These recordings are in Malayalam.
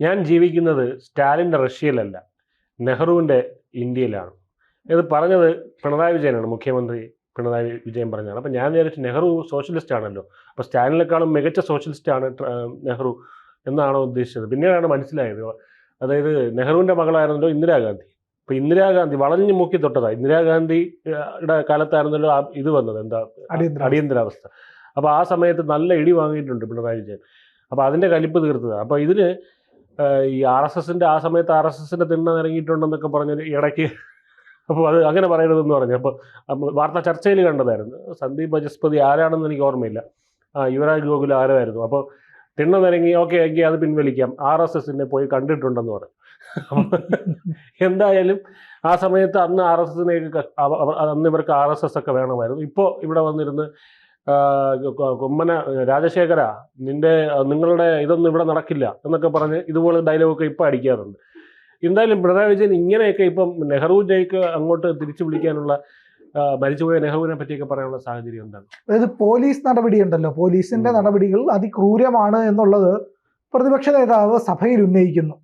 ഞാൻ ജീവിക്കുന്നത് സ്റ്റാലിന്റെ റഷ്യയിലല്ല നെഹ്റുവിന്റെ ഇന്ത്യയിലാണ്. ഇത് പറഞ്ഞത് പിണറായി വിജയനാണ് മുഖ്യമന്ത്രി പിണറായി വിജയൻ പറഞ്ഞതാണ്. അപ്പം ഞാൻ വിചാരിച്ചു നെഹ്റു സോഷ്യലിസ്റ്റ് ആണല്ലോ. അപ്പോൾ സ്റ്റാലിനേക്കാളും മികച്ച സോഷ്യലിസ്റ്റ് ആണ് നെഹ്റു എന്നാണോ ഉദ്ദേശിച്ചത്. പിന്നീടാണ് മനസ്സിലായത് അതായത് നെഹ്റുവിന്റെ മകളായിരുന്നല്ലോ ഇന്ദിരാഗാന്ധി. അപ്പോൾ ഇന്ദിരാഗാന്ധി വളഞ്ഞു മുക്കി തൊട്ടതാണ് ഇന്ദിരാഗാന്ധിയുടെ കാലത്തായിരുന്നല്ലോ ആ ഇത് വന്നത് എന്താ അടിയന്തര അടിയന്തരാവസ്ഥ. അപ്പോൾ ആ സമയത്ത് നല്ല ഇടി വാങ്ങിയിട്ടുണ്ട് പിണറായി വിജയൻ. അപ്പോൾ അതിന്റെ കലിപ്പ് തീർത്തതാണ് അപ്പോൾ ഇതിന് ഈ ആർ എസ് എസിന്റെ ആ സമയത്ത് ആർ എസ് എസിന്റെ തിണ്ണ ഇറങ്ങിയിട്ടുണ്ടെന്നൊക്കെ പറഞ്ഞ് ഇടയ്ക്ക് അപ്പോൾ അത് അങ്ങനെ പറയരുതെന്ന് പറഞ്ഞു. അപ്പോൾ വാർത്താ ചർച്ചയിൽ കണ്ടതായിരുന്നു. സന്ദീപ് ബജസ്പതി ആരാണെന്ന് എനിക്ക് ഓർമ്മയില്ല. ആ യുവരാജ് ഗോകുൽ ആരായിരുന്നു? അപ്പോൾ തിണ്ണ നിരങ്ങി ഓക്കെ എങ്കിൽ അത് പിൻവലിക്കാം. ആർ എസ് എസിനെ പോയി കണ്ടിട്ടുണ്ടെന്ന് പറഞ്ഞു. എന്തായാലും ആ സമയത്ത് അന്ന് ആർ എസ് എസിനെ അന്ന് ഇവർക്ക് ആർ എസ് എസ് ഒക്കെ വേണമായിരുന്നു. ഇപ്പോൾ ഇവിടെ വന്നിരുന്ന് കൊമ്മന രാജശേഖര നിന്റെ നിങ്ങളുടെ ഇതൊന്നും ഇവിടെ നടക്കില്ല എന്നൊക്കെ പറഞ്ഞ് ഇതുപോലെ ഡയലോഗൊക്കെ ഇപ്പം അടിക്കാറുണ്ട്. എന്തായാലും പിണറായി വിജയൻ ഇങ്ങനെയൊക്കെ ഇപ്പം നെഹ്റുവിലേക്ക് അങ്ങോട്ട് തിരിച്ചു വിളിക്കാനുള്ള മരിച്ചുപോയ നെഹ്റുവിനെ പറ്റിയൊക്കെ പറയാനുള്ള സാഹചര്യം എന്താണ്? അതായത് പോലീസ് നടപടി ഉണ്ടല്ലോ പോലീസിന്റെ നടപടികൾ അതിക്രൂരമാണ് എന്നുള്ളത് പ്രതിപക്ഷ നേതാവ് സഭയിൽ ഉന്നയിക്കുന്നു.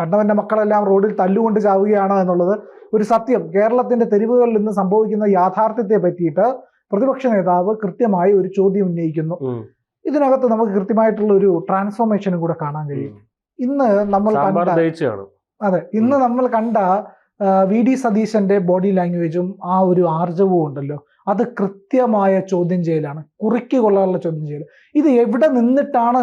കണ്ടവന്റെ മക്കളെല്ലാം റോഡിൽ തല്ലുകൊണ്ട് ചാവുകയാണ് എന്നുള്ളത് ഒരു സത്യം. കേരളത്തിന്റെ തെരുവുകളിൽ നിന്ന് സംഭവിക്കുന്ന യാഥാർത്ഥ്യത്തെ പറ്റിയിട്ട് പ്രതിപക്ഷ നേതാവ് കൃത്യമായി ഒരു ചോദ്യം ഉന്നയിക്കുന്നു. ഇതിനകത്ത് നമുക്ക് കൃത്യമായിട്ടുള്ള ഒരു ട്രാൻസ്ഫോർമേഷനും കൂടെ കാണാൻ കഴിയും. ഇന്ന് നമ്മൾ കണ്ട അതെ ഇന്ന് നമ്മൾ കണ്ട വി ഡി സതീശന്റെ ബോഡി ലാംഗ്വേജും ആ ഒരു ആർജവും ഉണ്ടല്ലോ. അത് കൃത്യമായ ചോദ്യം ചെയ്യലാണ്. കുറുക്കി കൊള്ളാനുള്ള ചോദ്യം ചെയ്യൽ ഇത് എവിടെ നിന്നിട്ടാണ്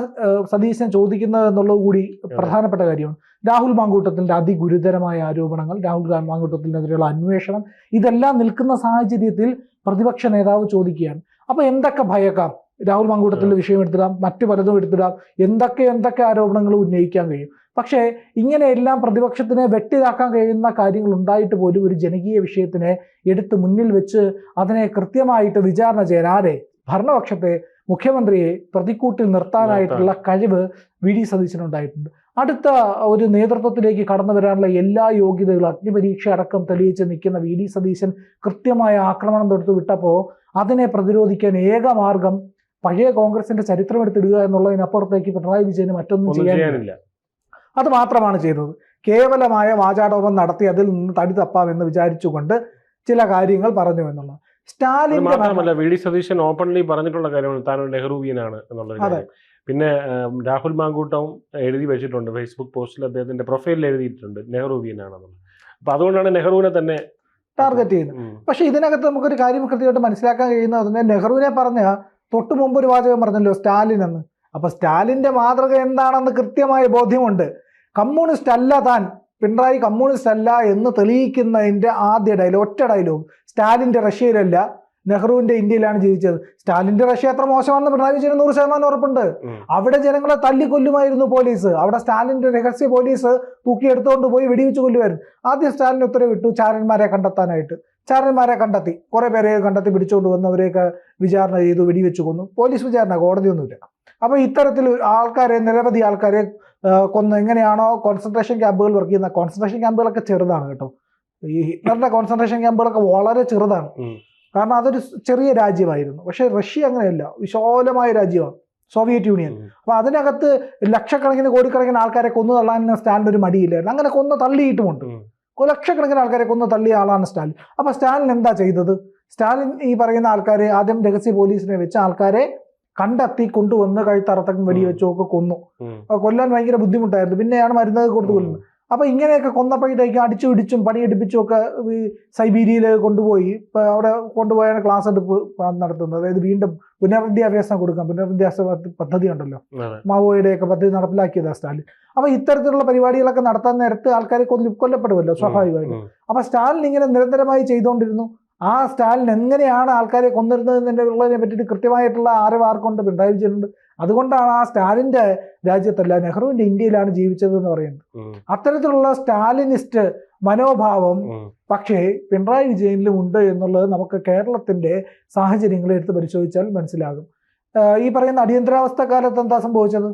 സതീശൻ ചോദിക്കുന്നത് എന്നുള്ളത് കൂടി പ്രധാനപ്പെട്ട കാര്യമാണ്. രാഹുൽ മാങ്കൂട്ടത്തിന്റെ അതിഗുരുതരമായ ആരോപണങ്ങൾ രാഹുൽ മാങ്കൂട്ടത്തിനെതിരെയുള്ള അന്വേഷണം ഇതെല്ലാം നിൽക്കുന്ന സാഹചര്യത്തിൽ പ്രതിപക്ഷ നേതാവ് ചോദിക്കുകയാണ്. അപ്പൊ എന്തൊക്കെ ഭയക്കാം? രാഹുൽ മങ്കൂട്ടത്തിന്റെ വിഷയം എടുത്തിടാം മറ്റു പലതും എടുത്തിടാം. എന്തൊക്കെ എന്തൊക്കെ ആരോപണങ്ങൾ ഉന്നയിക്കാൻ കഴിയും? പക്ഷേ ഇങ്ങനെയെല്ലാം പ്രതിപക്ഷത്തിനെ വെട്ടിതാക്കാൻ കഴിയുന്ന കാര്യങ്ങൾ ഉണ്ടായിട്ട് പോലും ഒരു ജനകീയ വിഷയത്തിനെ എടുത്ത് മുന്നിൽ വെച്ച് അതിനെ കൃത്യമായിട്ട് വിചാരണ ചെയ്യാൻ ആരെ? ഭരണപക്ഷത്തെ മുഖ്യമന്ത്രിയെ പ്രതിക്കൂട്ടിൽ നിർത്താനായിട്ടുള്ള കഴിവ് വി ഡി സതീശനുണ്ടായിട്ടുണ്ട്. അടുത്ത ഒരു നേതൃത്വത്തിലേക്ക് കടന്നു വരാനുള്ള എല്ലാ യോഗ്യതകളും അഗ്നിപരീക്ഷ അടക്കം തെളിയിച്ച് നിൽക്കുന്ന വി ഡി സതീശൻ കൃത്യമായ ആക്രമണം തൊടുത്തു വിട്ടപ്പോൾ അതിനെ പ്രതിരോധിക്കാൻ ഏക മാർഗം പഴയ കോൺഗ്രസിന്റെ ചരിത്രം എടുത്തിടുക എന്നുള്ളതിനപ്പുറത്തേക്ക് പിണറായി വിജയന് മറ്റൊന്നും ചെയ്യാനില്ല. അത് മാത്രമാണ് ചെയ്തത്. കേവലമായ വാചാടോപം നടത്തി അതിൽ നിന്ന് തടി തപ്പാമെന്ന് വിചാരിച്ചുകൊണ്ട് ചില കാര്യങ്ങൾ പറഞ്ഞു എന്നുള്ളത്. സ്റ്റാലിൻ മാത്രമല്ല വി ഡി സതീശൻ ഓപ്പൺലി പറഞ്ഞിട്ടുള്ള കാര്യമാണ് താൻ നെഹ്റുവിയനാണ് എന്നുള്ളത് പിന്നെ രാഹുൽ മാങ്കൂട്ടവും എഴുതി വെച്ചിട്ടുണ്ട് ഫേസ്ബുക്ക് പോസ്റ്റിൽ അദ്ദേഹത്തിന്റെ പ്രൊഫൈലിൽ എഴുതിയിട്ടുണ്ട് നെഹ്റുവിയനാണെന്നുള്ളത് അപ്പൊ അതുകൊണ്ടാണ് നെഹ്റുവിനെ തന്നെ ടാർഗറ്റ് ചെയ്യുന്നത്. പക്ഷെ ഇതിനകത്ത് നമുക്കൊരു കാര്യം കൃത്യമായിട്ട് മനസ്സിലാക്കാൻ കഴിയുന്നത് നെഹ്റുവിനെ പറഞ്ഞ തൊട്ടു മുമ്പ് ഒരു വാചകം പറഞ്ഞല്ലോ സ്റ്റാലിൻ എന്ന് അപ്പൊ സ്റ്റാലിന്റെ മാതൃക എന്താണെന്ന് കൃത്യമായ ബോധ്യമുണ്ട്. കമ്മ്യൂണിസ്റ്റ് അല്ല താൻ പിണറായി കമ്മ്യൂണിസ്റ്റ് അല്ല എന്ന് തെളിയിക്കുന്നതിന്റെ ആദ്യ ഡയലോഗ് ഒറ്റ ഡയലോഗ് സ്റ്റാലിന്റെ റഷ്യയിലല്ല നെഹ്റുവിന്റെ ഇന്ത്യയിലാണ് ജീവിച്ചത്. സ്റ്റാലിന്റെ റഷ്യ എത്ര മോശമാണെന്ന് പിണറായി വിജയന് നൂറ് ശതമാനം ഉറപ്പുണ്ട്. അവിടെ ജനങ്ങളെ തല്ലിക്കൊല്ലുമായിരുന്നു പോലീസ്. അവിടെ സ്റ്റാലിന്റെ രഹസ്യ പോലീസ് തൂക്കിയെടുത്തുകൊണ്ട് പോയി വെടിവെച്ച് കൊല്ലുമായിരുന്നു. ആദ്യം സ്റ്റാലിന് ഉത്തരവിട്ടു ചാരന്മാരെ കണ്ടെത്താനായിട്ട്. ചാരന്മാരെ കണ്ടെത്തി. കുറെ പേരെ കണ്ടെത്തി പിടിച്ചുകൊണ്ട് വന്നവരെയൊക്കെ വിചാരണ ചെയ്തു വെടിവെച്ച് കൊന്നു. പോലീസ് വിചാരണ കോടതിയൊന്നുമില്ല. അപ്പൊ ഇത്തരത്തിൽ ആൾക്കാരെ നിരവധി ആൾക്കാരെ കൊന്ന് എങ്ങനെയാണോ കോൺസെൻട്രേഷൻ ക്യാമ്പുകൾ വർക്ക് ചെയ്യുന്ന കോൺസെൻട്രേഷൻ ക്യാമ്പുകളൊക്കെ ചെറുതാണ് കേട്ടോ. ഈ ഹിറ്റ്ലറിന്റെ കോൺസെൻട്രേഷൻ ക്യാമ്പുകളൊക്കെ വളരെ ചെറുതാണ്. കാരണം അതൊരു ചെറിയ രാജ്യമായിരുന്നു. പക്ഷെ റഷ്യ അങ്ങനെയല്ല. വിശാലമായ രാജ്യമാണ്. Soviet Union. അപ്പോൾ അപ്പൊ അതിനകത്ത് ലക്ഷക്കണക്കിന് കോടിക്കണക്കിന് ആൾക്കാരെ കൊന്നു തള്ളാൻ സ്റ്റാലിന് ഒരു മടിയില്ലായിരുന്നു. അങ്ങനെ കൊന്നു തള്ളിയിട്ടുമുണ്ട്. ലക്ഷക്കണക്കിന് ആൾക്കാരെ കൊന്നു തള്ളിയ ആളാണ് സ്റ്റാലിൻ. അപ്പൊ സ്റ്റാലിൻ എന്താ ചെയ്തത്? സ്റ്റാലിൻ ഈ പറയുന്ന ആൾക്കാരെ ആദ്യം രഹസ്യ പോലീസിനെ വെച്ച ആൾക്കാരെ കണ്ടെത്തി കൊണ്ടുവന്ന് കഴുത്തറത്തും വെടിവെച്ചോ ഒക്കെ കൊന്നു. കൊല്ലാൻ ഭയങ്കര ബുദ്ധിമുട്ടായിരുന്നു. പിന്നെയാണ് മരുന്ന് കൊടുത്തു കൊല്ലുന്നത്. അപ്പൊ ഇങ്ങനെയൊക്കെ കൊന്നപ്പോഴത്തേക്കും അടിച്ചു പിടിച്ചും പണിയെടുപ്പിച്ചും ഒക്കെ ഈ സൈബീരിയയിൽ കൊണ്ടുപോയി. ഇപ്പോൾ അവിടെ കൊണ്ടുപോയാണ് ക്ലാസ് എടുപ്പ് നടത്തുന്നത്. അതായത് വീണ്ടും പുനർവിദ്യാഭ്യാസം കൊടുക്കാം. പുനർവിദ്യാഭ്യാസ പദ്ധ- പദ്ധതി ഉണ്ടല്ലോ. അതെ. മാവോയുടെ ഒക്കെ പദ്ധതി നടപ്പിലാക്കിയതാണ് സ്റ്റാലിൻ. അപ്പൊ ഇത്തരത്തിലുള്ള പരിപാടികളൊക്കെ നടത്താൻ നേരത്ത് ആൾക്കാരെ കൊല്ലി കൊല്ലപ്പെടുമല്ലോ സ്വാഭാവികമായിട്ടും. അപ്പോൾ അപ്പൊ സ്റ്റാലിൻ ഇങ്ങനെ നിരന്തരമായി ചെയ്തുകൊണ്ടിരുന്നു ആ സ്റ്റാലിൻ എങ്ങനെയാണ് ആൾക്കാരെ കൊന്നിരുന്നത് എന്നുള്ളതിനെ പറ്റിയിട്ട് കൃത്യമായിട്ടുള്ള അറിവ് ആർക്കുണ്ട് പിണറായി വിജയനുണ്ട്. അതുകൊണ്ടാണ് ആ സ്റ്റാലിന്റെ രാജ്യത്തല്ല നെഹ്റുവിന്റെ ഇന്ത്യയിലാണ് ജീവിച്ചത് എന്ന് പറയുന്നത് അത്തരത്തിലുള്ള സ്റ്റാലിനിസ്റ്റ് മനോഭാവം. പക്ഷേ പിണറായി വിജയനിലും ഉണ്ട് എന്നുള്ളത് നമുക്ക് കേരളത്തിന്റെ സാഹചര്യങ്ങൾ എടുത്ത് പരിശോധിച്ചാൽ മനസ്സിലാകും. ഈ പറയുന്ന അടിയന്തരാവസ്ഥ കാലത്ത് എന്താ സംഭവിച്ചത്?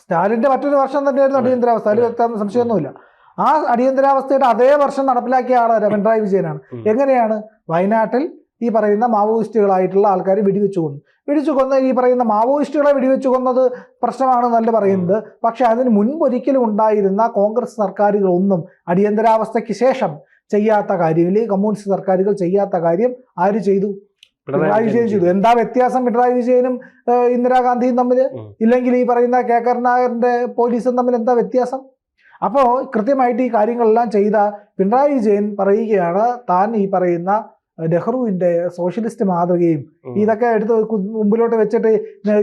സ്റ്റാലിന്റെ മറ്റൊരു വർഷം തന്നെയായിരുന്നു. അടിയന്തരാവസ്ഥ. അതിൽ വ്യക്തം സംശയമൊന്നുമില്ല. ആ അടിയന്തരാവസ്ഥയുടെ അതേ വർഷം നടപ്പിലാക്കിയ ആളാണ് പിണറായി വിജയനാണ്. എങ്ങനെയാണ്? വയനാട്ടിൽ ഈ പറയുന്ന മാവോയിസ്റ്റുകളായിട്ടുള്ള ആൾക്കാർ വെടിവെച്ച് കൊന്നു. വെടിച്ചു കൊന്ന ഈ പറയുന്ന മാവോയിസ്റ്റുകളെ വെടിവെച്ച് കൊന്നത് പ്രശ്നമാണെന്നല്ല പറയുന്നത്. പക്ഷേ അതിന് മുൻപൊരിക്കലും ഉണ്ടായിരുന്ന കോൺഗ്രസ് സർക്കാരുകളൊന്നും അടിയന്തരാവസ്ഥയ്ക്ക് ശേഷം ചെയ്യാത്ത കാര്യം അല്ലെങ്കിൽ കമ്മ്യൂണിസ്റ്റ് സർക്കാരുകൾ ചെയ്യാത്ത കാര്യം ആര് ചെയ്തു? പിണറായി വിജയൻ ചെയ്തു. എന്താ വ്യത്യാസം പിണറായി വിജയനും ഇന്ദിരാഗാന്ധിയും തമ്മിൽ ഇല്ലെങ്കിൽ ഈ പറയുന്ന കെ. കരുണാകരന്റെ പോലീസും തമ്മിൽ എന്താ വ്യത്യാസം? അപ്പോൾ കൃത്യമായിട്ട് ഈ കാര്യങ്ങളെല്ലാം ചെയ്ത പിണറായി വിജയൻ പറയുകയാണ് താൻ ഈ പറയുന്ന നെഹ്റുവിന്റെ സോഷ്യലിസ്റ്റ് മാതൃകയും ഇതൊക്കെ എടുത്ത് മുമ്പിലോട്ട് വെച്ചിട്ട്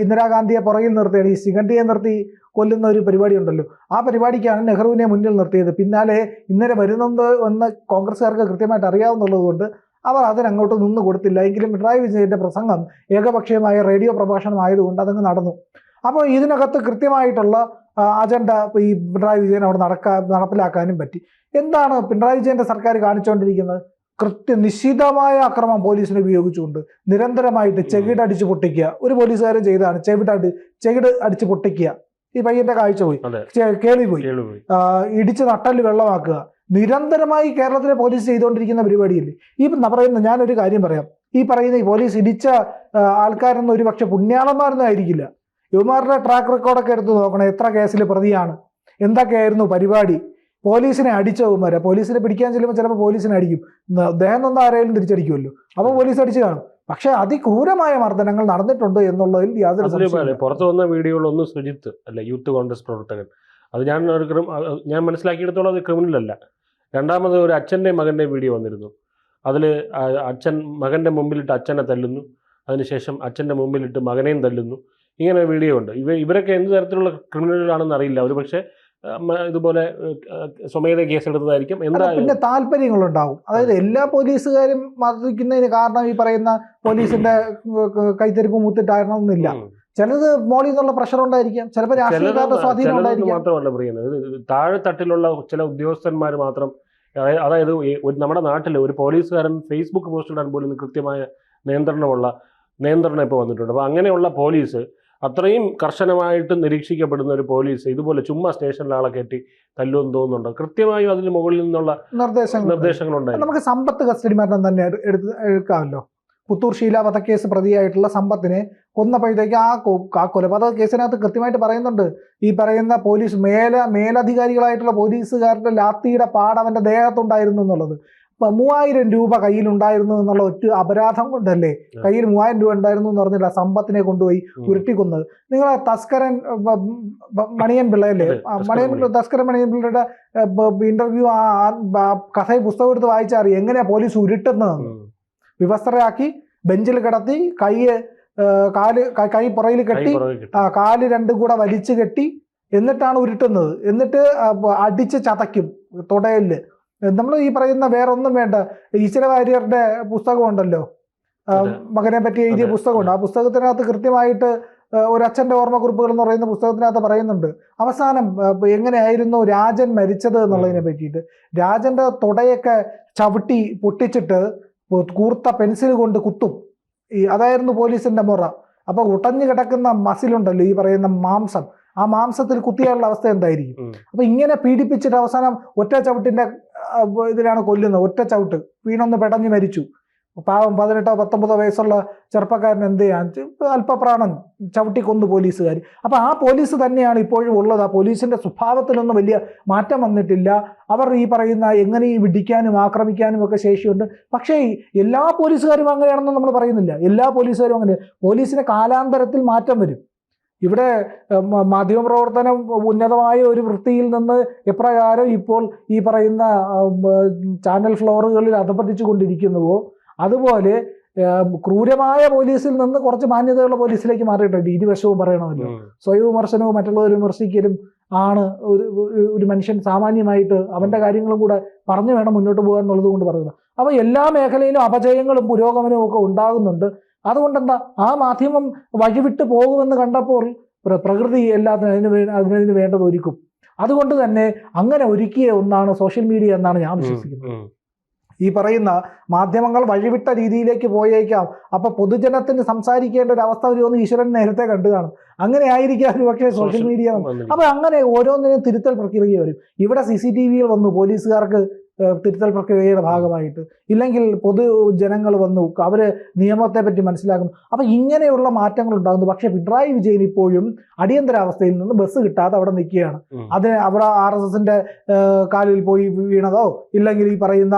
ഇന്ദിരാഗാന്ധിയെ പുറകിൽ നിർത്തിയാണ്. ഈ സിഗണ്ടിയെ നിർത്തി കൊല്ലുന്ന ഒരു പരിപാടി ഉണ്ടല്ലോ. ആ പരിപാടിക്കാണ് നെഹ്റുവിനെ മുന്നിൽ നിർത്തിയത്. പിന്നാലെ ഇന്നലെ വരുന്നത് എന്ന് കോൺഗ്രസ്സുകാർക്ക് കൃത്യമായിട്ട് അറിയാവുന്നുള്ളത് കൊണ്ട് അവർ അതിനങ്ങോട്ട് നിന്ന് കൊടുത്തില്ല. എങ്കിലും പിണറായി വിജയന്റെ പ്രസംഗം ഏകപക്ഷീയമായ റേഡിയോ പ്രഭാഷണം ആയതുകൊണ്ട് അതങ്ങ് നടന്നു. അപ്പോൾ ഇതിനകത്ത് കൃത്യമായിട്ടുള്ള അജണ്ട ഈ പിണറായി വിജയൻ അവിടെ നടക്കാൻ നടപ്പിലാക്കാനും പറ്റി. എന്താണ് പിണറായി വിജയന്റെ സർക്കാർ കാണിച്ചുകൊണ്ടിരിക്കുന്നത്? കൃത്യ നിശിതമായ അക്രമം പോലീസിനെ ഉപയോഗിച്ചുകൊണ്ട് നിരന്തരമായിട്ട് ചെകിട് അടിച്ച് പൊട്ടിക്കുക. ഒരു പോലീസുകാരൻ ചെയ്തതാണ് ചെവിട് ചെകിട് അടിച്ച് പൊട്ടിക്കുക. ഈ പയ്യന്റെ കാഴ്ച പോയി. കേറി കേളി പോയി. ഇടിച്ച് നട്ടൽ വെള്ളമാക്കുക. നിരന്തരമായി കേരളത്തിലെ പോലീസ് ചെയ്തുകൊണ്ടിരിക്കുന്ന പരിപാടിയില്ലേ? ഈ പറയുന്ന ഞാനൊരു കാര്യം പറയാം. ഈ പറയുന്ന ഈ പോലീസ് ഇടിച്ച ആൾക്കാരൊന്നും ഒരു പക്ഷെ പുണ്യാളന്മാരൊന്നും ആയിരിക്കില്ല. യുവമാരുടെ ട്രാക്ക് റെക്കോർഡൊക്കെ എടുത്ത് നോക്കണം എത്ര കേസിൽ പ്രതിയാണ്. എന്തൊക്കെയായിരുന്നു പരിപാടി? പോലീസിനെ അടിച്ചവന്മാരെ. പോലീസിനെ പിടിക്കാൻ ചെല്ലുമ്പോൾ ചിലപ്പോൾ പോലീസിനെ അടിക്കും. ദേഹം നിന്ന് ആരെങ്കിലും തിരിച്ചടിക്കുമല്ലോ. അപ്പോൾ പോലീസ് അടിച്ചു കാണും. പക്ഷെ അതിക്രൂരമായ മർദ്ദനങ്ങൾ നടന്നിട്ടുണ്ട് എന്നുള്ളതിൽ യാതൊരു പുറത്തു വന്ന വീഡിയോകളൊന്നും സുജിത്ത് അല്ല യൂത്ത് കോൺഗ്രസ് പ്രവർത്തകൻ. അത് ഞാൻ ഒരു ഞാൻ മനസ്സിലാക്കിയെടുത്തോളം അത് ക്രിമിനൽ അല്ല. രണ്ടാമത് ഒരു അച്ഛന്റെ മകന്റെ വീഡിയോ വന്നിരുന്നു. അതിൽ അച്ഛൻ മകന്റെ മുമ്പിലിട്ട് അച്ഛനെ തല്ലുന്നു. അതിനുശേഷം അച്ഛന്റെ മുമ്പിലിട്ട് മകനെയും തല്ലുന്നു. ഇങ്ങനെ വീഡിയോ ഉണ്ട്. ഇവ ഇവരൊക്കെ എന്ത് തരത്തിലുള്ള ക്രിമിനലുകളാണെന്ന് അറിയില്ല. ഒരു പക്ഷേ ഇതുപോലെ സ്വമേധ കേസെടുത്തതായിരിക്കും. എന്താ പിന്നെ താല്പര്യങ്ങളുണ്ടാവും. അതായത് എല്ലാ പോലീസുകാരും മർദ്ദിക്കുന്നതിന് കാരണം ഈ പറയുന്ന പോലീസിന്റെ കൈത്തരിപ്പ് മൂത്തിട്ടായിരുന്നില്ല ഉം. ചിലത് മോളിൽ നിന്നുള്ള പ്രഷർ ഉണ്ടായിരിക്കാം. ചിലപ്പോൾ രാഷ്ട്രീയക്കാരുടെ സ്വാധീനം ഉണ്ടായിരിക്കാം. മാത്രമല്ല പറയുന്നത് താഴെ തട്ടിലുള്ള ചില ഉദ്യോഗസ്ഥന്മാർ മാത്രം അതായത് നമ്മുടെ നാട്ടിൽ ഒരു പോലീസുകാരൻ ഫേസ്ബുക്ക് പോസ്റ്റ് ഇടാൻ പോലും കൃത്യമായ നിയന്ത്രണമുള്ള നിയന്ത്രണം ഇപ്പോൾ വന്നിട്ടുണ്ട്. അപ്പോൾ അങ്ങനെയുള്ള പോലീസ് അത്രയും കർശനമായിട്ട് നിരീക്ഷിക്കപ്പെടുന്ന ഒരു പോലീസ് ഇതുപോലെ ചുമ്മാ സ്റ്റേഷനിൽ ആളെ കയറ്റി തല്ലുമെന്ന് തോന്നുന്നുണ്ടോ കൃത്യമായും അതിന് മുകളിൽ നിന്നുള്ള നിർദ്ദേശങ്ങൾ. നിർദ്ദേശങ്ങളുണ്ട് നമുക്ക് സമ്പത്ത് കസ്റ്റഡി മരണം തന്നെ എടു- എടുത്ത് എടുക്കാമല്ലോ. പുത്തൂർ വധക്കേസ് പ്രതിയായിട്ടുള്ള സമ്പത്തിനെ കൊന്നപ്പോഴത്തേക്ക് ആ ആ കൊലപാതക കേസിനകത്ത് കൃത്യമായിട്ട് പറയുന്നുണ്ട്. ഈ പറയുന്ന പോലീസ് മേല മേലധികാരികളായിട്ടുള്ള പോലീസുകാരുടെ ലാത്തിയുടെ പാട് ദേഹത്തുണ്ടായിരുന്നു എന്നുള്ളത്. മൂവായിരം രൂപ കയ്യിലുണ്ടായിരുന്നു എന്നുള്ള ഒറ്റ അപരാധം കൊണ്ടല്ലേ കയ്യിൽ മൂവായിരം രൂപ ഉണ്ടായിരുന്നു എന്ന് പറഞ്ഞില്ല സമ്പത്തിനെ കൊണ്ടുപോയി. ഉരുട്ടിക്കൊന്നത് നിങ്ങൾ തസ്കരൻ മണിയൻ പിള്ളയല്ലേ മണിയൻ പിള്ള തസ്കരൻ മണിയൻ പിള്ളയുടെ ഇന്റർവ്യൂ ആ കഥയെ പുസ്തകം എടുത്ത് വായിച്ചാൽ എങ്ങനെയാ പോലീസ് ഉരുട്ടുന്നത്. വിവസ്ത്രയാക്കി ബെഞ്ചിൽ കിടത്തി കൈ കാൽ കൈ പുറയിൽ കെട്ടി ആ കാൽ രണ്ടും കൂടെ വലിച്ചു കെട്ടി എന്നിട്ടാണ് ഉരുട്ടുന്നത്. എന്നിട്ട് അടിച്ച് ചതയ്ക്കും തുടയിൽ നമ്മൾ ഈ പറയുന്ന വേറെ ഒന്നും വേണ്ട. ഈശ്വര വാര്യരുടെ പുസ്തകം ഉണ്ടല്ലോ ആ, അതെ. മകനെ പറ്റി എഴുതിയ. പുസ്തകമുണ്ട്. ആ പുസ്തകത്തിനകത്ത് കൃത്യമായിട്ട് ഒരു അച്ഛന്റെ ഓർമ്മക്കുറിപ്പുകൾ എന്ന് പറയുന്ന പുസ്തകത്തിനകത്ത് പറയുന്നുണ്ട്. അവസാനം എങ്ങനെയായിരുന്നു രാജൻ മരിച്ചത് എന്നുള്ളതിനെ പറ്റിയിട്ട്. രാജന്റെ തുടയൊക്കെ ചവിട്ടി പൊട്ടിച്ചിട്ട് കൂർത്ത പെൻസിൽ കൊണ്ട് കുത്തും. ഈ അതായിരുന്നു പോലീസിന്റെ മുറ. അപ്പൊ ഉടഞ്ഞു കിടക്കുന്ന മസിലുണ്ടല്ലോ ഈ പറയുന്ന മാംസം. ആ മാംസത്തിൽ കുത്തിയാലുള്ള അവസ്ഥ എന്തായിരിക്കും. അപ്പൊ ഇങ്ങനെ പീഡിപ്പിച്ചിട്ട് അവസാനം ഒറ്റ ചവിട്ടിന്റെ ഇതിലാണ് കൊല്ലുന്നത്. ഒറ്റ ചവിട്ട്. വീണൊന്ന് പെടഞ്ഞു മരിച്ചു. പാവം പതിനെട്ടോ പത്തൊമ്പതോ വയസ്സുള്ള ചെറുപ്പക്കാരൻ എന്ത് ചെയ്യാൻ? അല്പപ്രാണൻ. ചവിട്ടി കൊന്നു പോലീസുകാർ അപ്പൊ ആ പോലീസ് തന്നെയാണ് ഇപ്പോഴും ഉള്ളത്. ആ പോലീസിന്റെ സ്വഭാവത്തിലൊന്നും വലിയ മാറ്റം വന്നിട്ടില്ല. അവർ ഈ പറയുന്ന എങ്ങനെയും വിടിക്കാനും ആക്രമിക്കാനും ഒക്കെ ശേഷിയുണ്ട്. പക്ഷേ എല്ലാ പോലീസുകാരും അങ്ങനെയാണെന്ന് നമ്മൾ പറയുന്നില്ല. എല്ലാ പോലീസുകാരും അങ്ങനെ പോലീസിന് കാലാന്തരത്തിൽ മാറ്റം വരും. ഇവിടെ മാധ്യമ പ്രവർത്തനം മാധ്യമപ്രവർത്തനം ഉന്നതമായ ഒരു വൃത്തിയിൽ നിന്ന് എപ്രകാരം ഇപ്പോൾ ഈ പറയുന്ന ചാനൽ ഫ്ലോറുകളിൽ അധപതിച്ചു കൊണ്ടിരിക്കുന്നുവോ? അതുപോലെ ക്രൂരമായ പോലീസിൽ നിന്ന് കുറച്ച് മാന്യതയുള്ള പോലീസിലേക്ക് മാറിയിട്ടുണ്ട്. ഇരുവശവും പറയണമല്ലോ. സ്വയം വിമർശനവും മറ്റുള്ളവർ വിമർശിക്കലും ആണ് ഒരു ഒരു- ഒരു മനുഷ്യൻ സാമാന്യമായിട്ട് അവന്റെ കാര്യങ്ങളും കൂടെ പറഞ്ഞു വേണം മുന്നോട്ട് പോകാൻ എന്നുള്ളത് കൊണ്ട് പറയുന്നത്. അപ്പൊ എല്ലാ മേഖലയിലും അപജയങ്ങളും പുരോഗമനവും ഒക്കെ ഉണ്ടാകുന്നുണ്ട്. അതുകൊണ്ട് എന്താ ആ മാധ്യമം വഴിവിട്ട് പോകുമെന്ന് കണ്ടപ്പോൾ പ്രകൃതി എല്ലാത്തിനും അതിന് അതിനതിന് വേണ്ടത് ഒരുക്കും. അതുകൊണ്ട് തന്നെ അങ്ങനെ ഒരുക്കിയ ഒന്നാണ് സോഷ്യൽ മീഡിയ എന്നാണ് ഞാൻ വിശ്വസിക്കുന്നത്. ഈ പറയുന്ന മാധ്യമങ്ങൾ വഴിവിട്ട രീതിയിലേക്ക് പോയേക്കാം. അപ്പൊ പൊതുജനത്തിന് സംസാരിക്കേണ്ട ഒരു അവസ്ഥ വരുമെന്ന് ഈശ്വരൻ നേരത്തെ കണ്ടു കാണും. അങ്ങനെ ആയിരിക്കാം ഒരു പക്ഷേ സോഷ്യൽ മീഡിയ. അപ്പൊ അങ്ങനെ ഓരോന്നിനും തിരുത്തൽ പ്രക്രിയ വരും. ഇവിടെ സി സി ടി വിയിൽ വന്നു. പോലീസുകാർക്ക് തിരുത്തൽ പ്രക്രിയയുടെ ഭാഗമായിട്ട്. ഇല്ലെങ്കിൽ പൊതു ജനങ്ങൾ വന്നു അവർ നിയമത്തെ പറ്റി മനസ്സിലാക്കുന്നു അപ്പൊ ഇങ്ങനെയുള്ള മാറ്റങ്ങൾ ഉണ്ടാകുന്നു. പക്ഷേ പിണറായി വിജയൻ ഇപ്പോഴും അടിയന്തരാവസ്ഥയിൽ നിന്ന് ബസ് കിട്ടാതെ അവിടെ നിൽക്കുകയാണ്. അതിന് അത് അവിടെ ആർ എസ് എസിന്റെ കാലിൽ പോയി വീണതോ? ഇല്ലെങ്കിൽ ഈ പറയുന്ന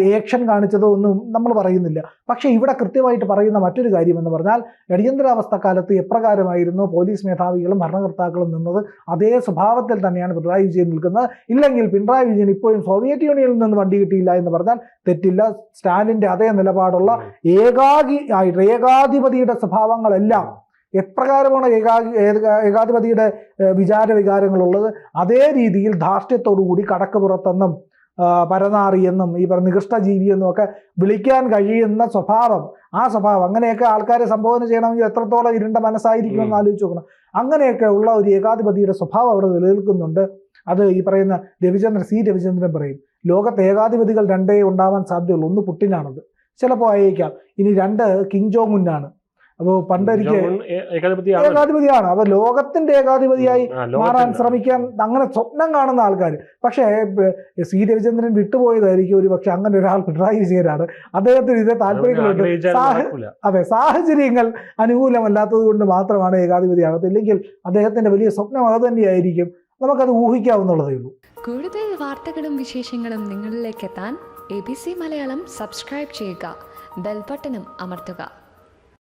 ഏക്ഷൻ കാണിച്ചതോ ഒന്നും നമ്മൾ പറയുന്നില്ല. പക്ഷേ ഇവിടെ കൃത്യമായിട്ട് പറയുന്ന മറ്റൊരു കാര്യമെന്ന് പറഞ്ഞാൽ അടിയന്തരാവസ്ഥ കാലത്ത് എപ്രകാരമായിരുന്നു പോലീസ് മേധാവികളും ഭരണകർത്താക്കളും നിന്നത്? അതേ സ്വഭാവത്തിൽ തന്നെയാണ് പിണറായി വിജയൻ നിൽക്കുന്നത്. ഇല്ലെങ്കിൽ പിണറായി വിജയൻ ഇപ്പോഴും സോവിയറ്റ് യൂണിയനിൽ നിന്ന് വണ്ടി കിട്ടിയില്ല എന്ന് പറഞ്ഞാൽ തെറ്റില്ല. സ്റ്റാലിന്റെ അതേ നിലപാടുള്ള ഏകാഗി ആയിട്ട് ഏകാധിപതിയുടെ സ്വഭാവങ്ങളെല്ലാം എപ്രകാരമാണ് ഏക- ഏകാധിപതിയുടെ വിചാര വികാരങ്ങളുള്ളത്? അതേ രീതിയിൽ ധാർഷ്ട്യത്തോടു കൂടി പുറത്തെന്നും ആ, പരനാറി എന്നും ഈ പറഞ്ഞ നികൃഷ്ടജീവി എന്നും ഒക്കെ വിളിക്കാൻ കഴിയുന്ന സ്വഭാവം ആ സ്വഭാവം അങ്ങനെയൊക്കെ ആൾക്കാരെ സംബോധന ചെയ്യണമെങ്കിൽ എത്രത്തോളം ഇരുണ്ട മനസ്സായിരിക്കുമെന്ന് എന്ന് ആലോചിച്ച് നോക്കണം. അങ്ങനെയൊക്കെ ഉള്ള ഒരു ഏകാധിപതിയുടെ സ്വഭാവം അവിടെ നിലനിൽക്കുന്നുണ്ട്. അത് ഈ പറയുന്ന രവിചന്ദ്രൻ സി. രവിചന്ദ്രൻ പറയും ലോകത്തെ ഏകാധിപതികൾ രണ്ടേ ഉണ്ടാവാൻ സാധ്യതയുള്ളൂ ഒന്ന് പുട്ടിനാണത്. ചിലപ്പോൾ അയക്കാം ഇനി രണ്ട് കിങ് ജോങ് ഉന്നാണ്. അപ്പോൾ പണ്ടൊരിക്കൽ എനിക്ക് ഏകാധിപതിയാണ്. അപ്പൊ ലോകത്തിന്റെ ഏകാധിപതിയായി മാറാൻ ശ്രമിക്കാൻ അങ്ങനെ സ്വപ്നം കാണുന്ന ആൾക്കാർ പക്ഷേ സി. രവിചന്ദ്രൻ വിട്ടുപോയതായിരിക്കും ഒരു പക്ഷെ അങ്ങനെ ഒരാൾ പിണറായി വിജയനാണ്. അദ്ദേഹത്തിന് ഇതേ താല്പര്യങ്ങളുണ്ട്. അതെ സാഹചര്യങ്ങൾ അനുകൂലമല്ലാത്തത് കൊണ്ട് മാത്രമാണ് ഏകാധിപതി ആകത്ത് ഇല്ലെങ്കിൽ അദ്ദേഹത്തിന്റെ വലിയ സ്വപ്നം അത് തന്നെയായിരിക്കും. നമുക്കത് ഊഹിക്കാവുന്നുള്ളതേ ഉള്ളൂ. കൂടുതൽ വാർത്തകളും വിശേഷങ്ങളും നിങ്ങളിലേക്ക് എത്താൻ A B C Malayalam subscribe ചെയ്യുക. ബെൽബട്ടനും അമർത്തുക.